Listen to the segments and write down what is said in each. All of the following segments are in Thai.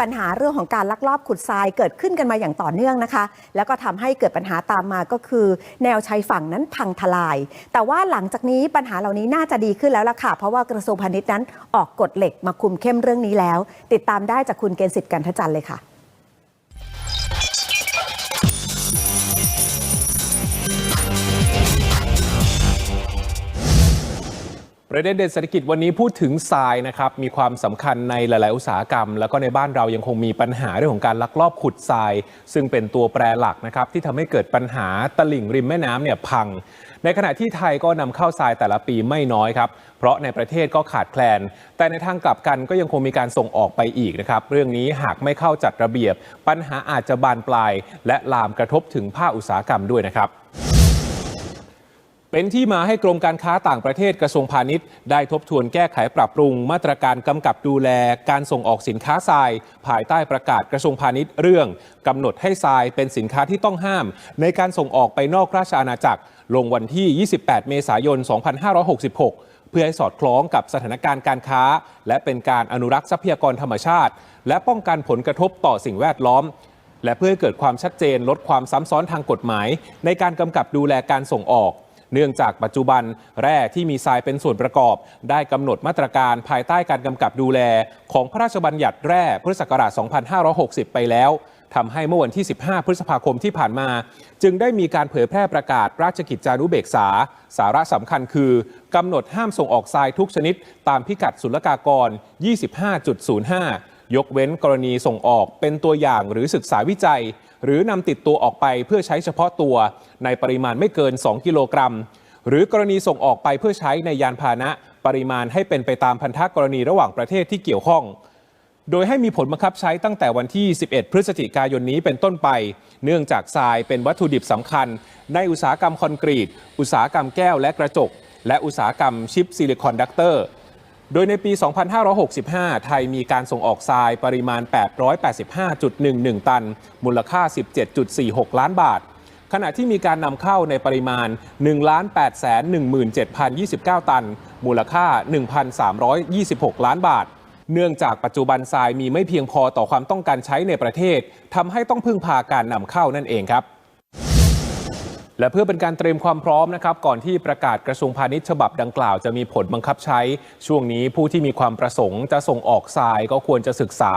ปัญหาเรื่องของการลักลอบขุดทรายเกิดขึ้นกันมาอย่างต่อเนื่องนะคะ แล้วก็ทำให้เกิดปัญหาตามมาก็คือ แนวชายฝั่งนั้นพังทลาย แต่ว่าหลังจากนี้ปัญหาเหล่านี้น่าจะดีขึ้นแล้วล่ะค่ะ เพราะว่ากระทรวงพาณิชย์นั้นออกกฎเหล็กมาคุมเข้มเรื่องนี้แล้ว ติดตามได้จากคุณเกณฑ์สิทธิ์กันทจันทร์เลยค่ะ ประเด็นเด่นเศรษฐกิจวันนี้พูดถึงทรายนะครับ มีความสำคัญในหลาย ๆ อุตสาหกรรม แล้วก็ในบ้านเรายังคงมีปัญหาเรื่องของการลักลอบขุดทราย ซึ่งเป็นตัวแปรหลักนะครับที่ทำให้เกิดปัญหาตลิ่งริมแม่น้ำเนี่ยพัง ในขณะที่ไทยก็นำเข้าทรายแต่ละปีไม่น้อยครับ เพราะในประเทศก็ขาดแคลน แต่ในทางกลับกันก็ยังคงมีการส่งออกไปอีกนะครับ เรื่องนี้หากไม่เข้าจัดระเบียบ ปัญหาอาจจะบานปลาย และลามกระทบถึงภาคอุตสาหกรรมด้วยนะครับ เป็นที่มาให้กรมการค้าต่างประเทศกระทรวงพาณิชย์ ได้ทบทวนแก้ไขปรับปรุง มาตรการกำกับดูแลการส่งออกสินค้าทราย ภายใต้ประกาศกระทรวงพาณิชย์เรื่องกำหนดให้ทรายเป็นสินค้าที่ต้องห้าม ในการส่งออกไปนอกราชอาณาจักร ลงวันที่ 28 เมษายน 2566เพื่อให้สอดคล้องกับสถานการณ์การค้า และเป็นการอนุรักษ์ทรัพยากรธรรมชาติ และป้องกันผลกระทบต่อสิ่งแวดล้อม และเพื่อให้เกิดความชัดเจนลดความซ้ำซ้อนทางกฎหมาย ในการกำกับดูแลการส่งออก เนื่องจากปัจจุบันแร่ที่มีทรายเป็นส่วนประกอบ ได้กำหนดมาตรการภายใต้การกำกับดูแล ของพระราชบัญญัติแร่พุทธศักราช 2560 ไปแล้วทำให้เมื่อวันที่ 15 พฤษภาคมที่ผ่านมา จึงได้มีการเผยแพร่ประกาศราชกิจจานุเบกษา สาระสำคัญคือกำหนดห้ามส่งออกทรายทุกชนิด ตามพิกัดศุลกากร 25.05 ยกเว้นกรณีส่งออกเป็นตัวอย่างหรือศึกษาวิจัย หรือนำติดตัวออกไปเพื่อใช้เฉพาะตัวในปริมาณไม่เกิน 2 กิโลกรัม หรือกรณีส่งออกไปเพื่อใช้ในยานพาหนะ ปริมาณให้เป็นไปตามพันธกรณีระหว่างประเทศที่เกี่ยวข้อง โดยให้มีผลบังคับใช้ตั้งแต่วันที่ 11 พฤศจิกายนนี้เป็นต้นไป เนื่องจากทรายเป็นวัตถุดิบสำคัญ ในอุตสาหกรรมคอนกรีต อุตสาหกรรมแก้วและกระจก และอุตสาหกรรมชิปซิลิคอนดักเตอร์ โดยในปี 2565 ไทยมีการส่งออกทรายปริมาณ 885.11 ตัน มูลค่า 17.46 ล้านบาท ขณะที่มีการนำเข้าในปริมาณ 1,817,029 ตัน มูลค่า 1,326 ล้านบาท เนื่องจากปัจจุบันทรายมีไม่เพียงพอต่อความต้องการใช้ในประเทศทำให้ต้องพึ่งพาการนำเข้านั่นเองครับ และเพื่อเป็นการเตรียมความพร้อมนะครับ ก่อนที่ประกาศกระทรวงพาณิชย์ฉบับดังกล่าวจะมีผลบังคับใช้ ช่วงนี้ผู้ที่มีความประสงค์จะส่งออกทรายก็ควรจะศึกษา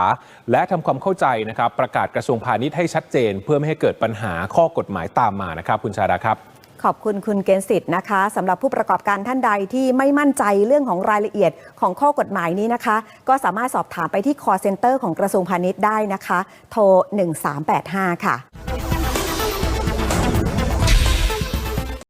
และทำความเข้าใจนะครับ ประกาศกระทรวงพาณิชย์ให้ชัดเจน เพื่อไม่ให้เกิดปัญหาข้อกฎหมายตามมานะครับ คุณชาดาครับขอบคุณคุณเกณฑ์สิทธิ์นะคะสำหรับผู้ประกอบการท่านใดที่ไม่มั่นใจเรื่องของรายละเอียดของข้อกฎหมายนี้นะคะ ก็สามารถสอบถามไปที่ call center ของกระทรวงพาณิชย์ได้นะคะ โทร 1385 ค่ะ